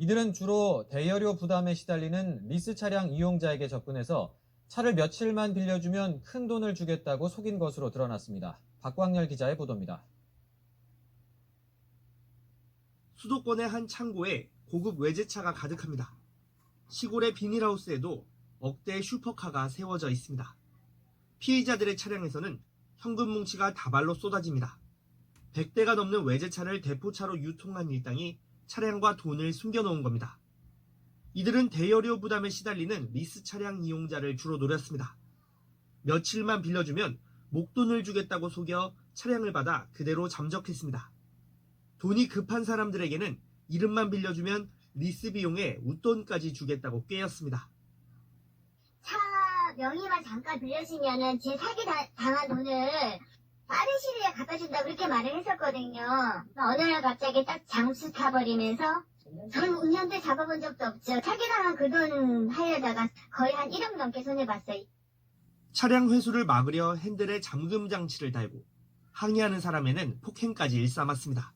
이들은 주로 대여료 부담에 시달리는 리스 차량 이용자에게 접근해서 차를 며칠만 빌려주면 큰 돈을 주겠다고 속인 것으로 드러났습니다. 박광열 기자의 보도입니다. 수도권의 한 창고에 고급 외제차가 가득합니다. 시골의 비닐하우스에도 억대의 슈퍼카가 세워져 있습니다. 피해자들의 차량에서는 현금 뭉치가 다발로 쏟아집니다. 100대가 넘는 외제차를 대포차로 유통한 일당이 차량과 돈을 숨겨놓은 겁니다. 이들은 대여료 부담에 시달리는 리스 차량 이용자를 주로 노렸습니다. 며칠만 빌려주면 목돈을 주겠다고 속여 차량을 받아 그대로 잠적했습니다. 돈이 급한 사람들에게는 이름만 빌려주면 리스 비용에 웃돈까지 주겠다고 꾀였습니다. 차 명의만 잠깐 빌려주면은 제 사기 다- 당한 돈을 빠른 시일에 갚아준다 그렇게 말을 했었거든요. 어느 날 갑자기 딱 장수 타버리면서 저는 운전대 잡아본 적도 없죠. 사기당한 그 돈 하려다가 거의 한 1억 넘게 손해봤어요. 차량 회수를 막으려 핸들에 잠금 장치를 달고 항의하는 사람에는 폭행까지 일삼았습니다.